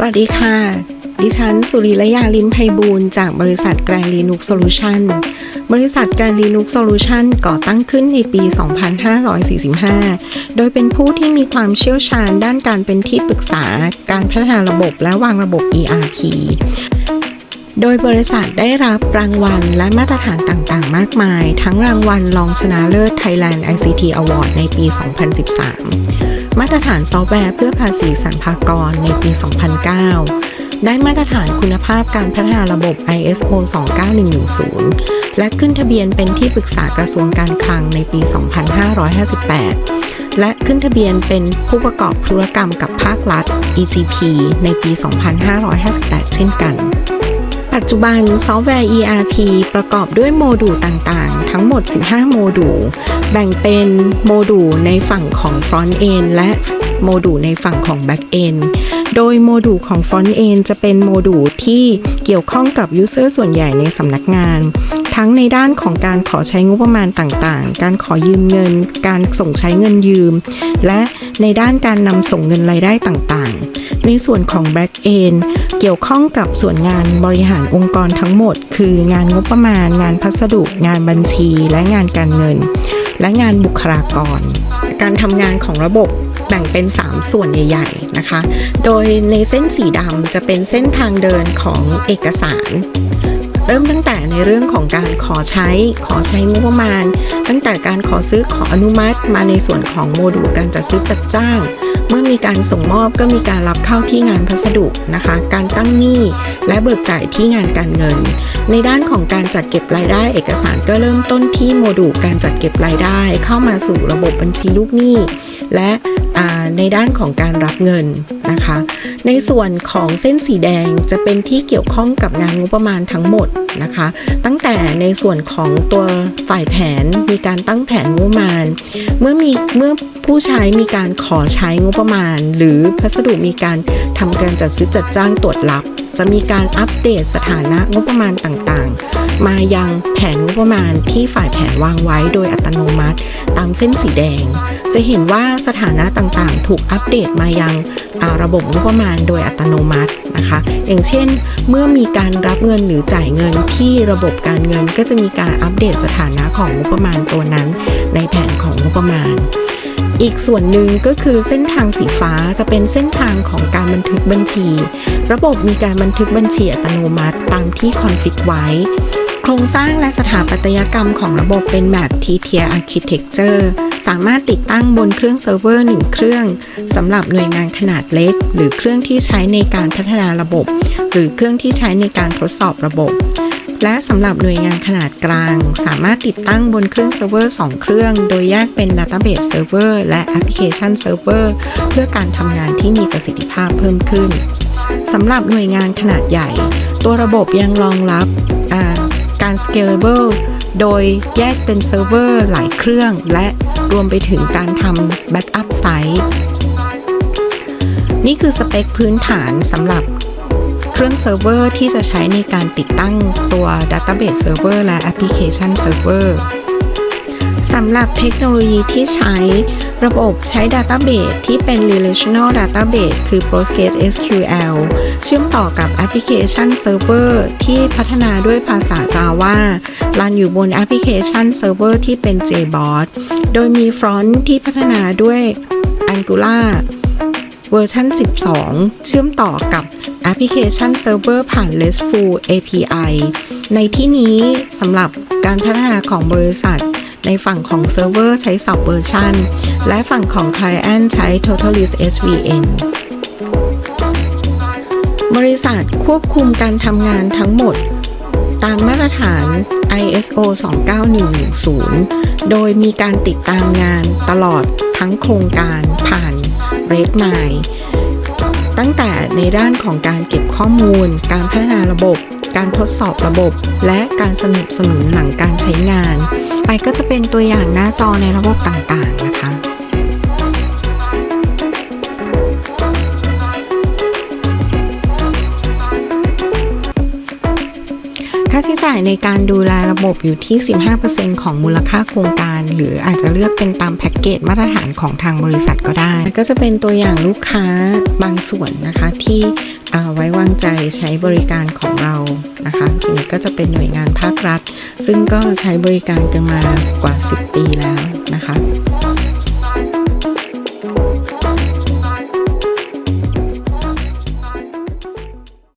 สวัสดีค่ะ ดิฉัน สุริระยาลิมไพบูลจากบริษัทแกรนลีนุกโซลูชันบริษัทแกรนลีนุกโซลูชันก่อตั้งขึ้นในปี 2545 โดยเป็นผู้ที่มีความเชี่ยวชาญด้านการเป็นที่ปรึกษา การพัฒนาระบบและวางระบบ ERP โดยบริษัทได้รับรางวัลและมาตรฐานต่างๆ มากมาย ทั้งรางวัลรองชนะเลิศ Thailand ICT Award ในปี 2013 มาตรฐานซอฟต์แวร์เพื่อภาษีสรรพากรในปี 2009 ได้มาตรฐานคุณภาพการพัฒนาระบบ ISO 29110 และขึ้นทะเบียนเป็นที่ปรึกษากระทรวงการคลังในปี 2558 และขึ้นทะเบียนเป็นผู้ประกอบธุรกรรมกับภาครัฐ EGP ในปี 2558 เช่นกัน ปัจจุบันซอฟต์แวร์ ERP ประกอบด้วยโมดูลต่างๆ ทั้งหมด 15 โมดูล แบ่งเป็นโมดูลในฝั่งของ Front End และ โมดูลในฝั่งของ Back End โดยโมดูลของ Front End จะเป็นโมดูลที่เกี่ยวข้องกับ User ส่วนใหญ่ในสำนักงาน ทั้งในด้านของการขอใช้งบประมาณต่างๆ การขอยืมเงิน การส่งใช้เงินยืม และในด้านการนำส่งเงินรายได้ต่างๆ ในส่วนของ Back End เกี่ยวข้องกับส่วนงานบริหารองค์กรทั้งหมด คืองานงบประมาณ งานพัสดุ งานบัญชี และงานการเงิน และงานบุคลากร การทำงานของระบบ แบ่งเป็น 3 ส่วนใหญ่ ๆ นะคะ โดยในเส้นสีดำจะเป็นเส้นทางเดินของเอกสาร เริ่มตั้งแต่ในเรื่องของการขอใช้ ขอใช้งบประมาณ ตั้งแต่การขอซื้อขออนุมัติ มาในส่วนของโมดูลการจัดซื้อจัดจ้าง เมื่อมีการส่งมอบก็มีการรับเข้าที่งานพัสดุนะคะ การตั้งหนี้และเบิกจ่ายที่งานการเงิน ในด้านของการจัดเก็บรายได้เอกสารก็เริ่มต้นที่โมดูลการจัดเก็บรายได้เข้ามาสู่ระบบบัญชีลูกหนี้ และในด้านของการรับเงิน นะคะ ในส่วนของเส้นสีแดงจะเป็นที่เกี่ยวข้องกับงานงบประมาณทั้งหมดนะคะ ตั้งแต่ในส่วนของตัวฝ่ายแผนมีการตั้งแผนงบประมาณ เมื่อมีเมื่อผู้ใช้มีการขอใช้งบประมาณ หรือพัสดุมีการทำการจัดซื้อจัดจ้างตรวจรับ จะมีการอัปเดตสถานะงบประมาณต่างๆ มายังแผนงบประมาณที่ฝ่ายแผนวางไว้โดยอัตโนมัติ ตามเส้นสีแดง จะเห็นว่าสถานะต่างๆ ถูกอัปเดตมายังาระบบงบประมาณโดยอัตโนมัตินะคะ อย่างเช่น เมื่อมีการรับเงินหรือจ่ายเงินที่ระบบการเงินก็จะมีการอัปเดตสถานะของงบประมาณตัวนั้น ในแผนของงบประมาณ อีกส่วนหนึ่งก็คือเส้นทางสีฟ้าจะเป็นเส้นทางของการบันทึกบัญชี ระบบมีการบันทึกบัญชีอัตโนมัติตามที่คอนฟิกไว้ โครงสร้างและสถาปัตยกรรมของระบบเป็นแบบ T-tier architecture สามารถติดตั้งบนเครื่องเซิร์ฟเวอร์ 1 เครื่องสำหรับหน่วยงานขนาดเล็ก หรือเครื่องที่ใช้ในการพัฒนาระบบ หรือเครื่องที่ใช้ในการทดสอบระบบ และสำหรับหน่วยงานขนาดกลาง สามารถติดตั้งบนเครื่องเซิร์ฟเวอร์ 2 เครื่อง โดยแยกเป็น Database Server และ Application Server เพื่อการทำงานที่มีประสิทธิภาพเพิ่มขึ้นสำหรับหน่วยงานขนาดใหญ่ ตัวระบบยังรองรับการ scalable โดยแยกเป็นเซิร์ฟเวอร์หลายเครื่อง และรวมไปถึงการทำ backup site นี่คือสเปคพื้นฐานสำหรับ เครื่องเซิร์ฟเวอร์ที่จะใช้ในการติดตั้งตัว Database Server และ Application Server สำหรับเทคโนโลยีที่ใช้ระบบใช้ Database ที่เป็น Relational Database คือ PostgreSQL เชื่อมต่อกับ Application Server ที่พัฒนาด้วยภาษา Java รันอยู่บน Application Server ที่เป็น JBoss โดยมีฟรอนต์ที่พัฒนาด้วย Angular เวอร์ชัน12 เชื่อมต่อกับ แอปพลิเคชันเซิร์ฟเวอร์ผ่าน RESTful API ในที่นี้สำหรับการพัฒนาของบริษัท ในฝั่งของเซิร์ฟเวอร์ใช้ Sub Version และฝั่งของ Client ใช้ Totalist SVN บริษัทควบคุมการทำงานทั้งหมด ตามมาตรฐาน ISO 29110 โดยมีการติดตามงานตลอดทั้งโครงการผ่าน Redmine ตั้งแต่ในด้านของการเก็บข้อมูล การพัฒนาระบบ การทดสอบระบบ และการสนับสนุนหลังการใช้งาน ไปก็จะเป็นตัวอย่างหน้าจอในระบบต่างๆาใช้จ่ายในการดูแลระบบอยู่ที่ 15%ของมูลค่าโครงการ หรืออาจจะเลือกเป็นตามแพ็กเกจมาตรฐานของทางบริษัทก็ได้ ก็จะเป็นตัวอย่างลูกค้าบางส่วนนะคะที่อ่าไว้วางใจใช้บริการของเรานะคะส่วนนี้ก็จะเป็นหน่วยงานภาครัฐ ซึ่งก็ใช้บริการกันมากว่า 10 ปีแล้วนะคะ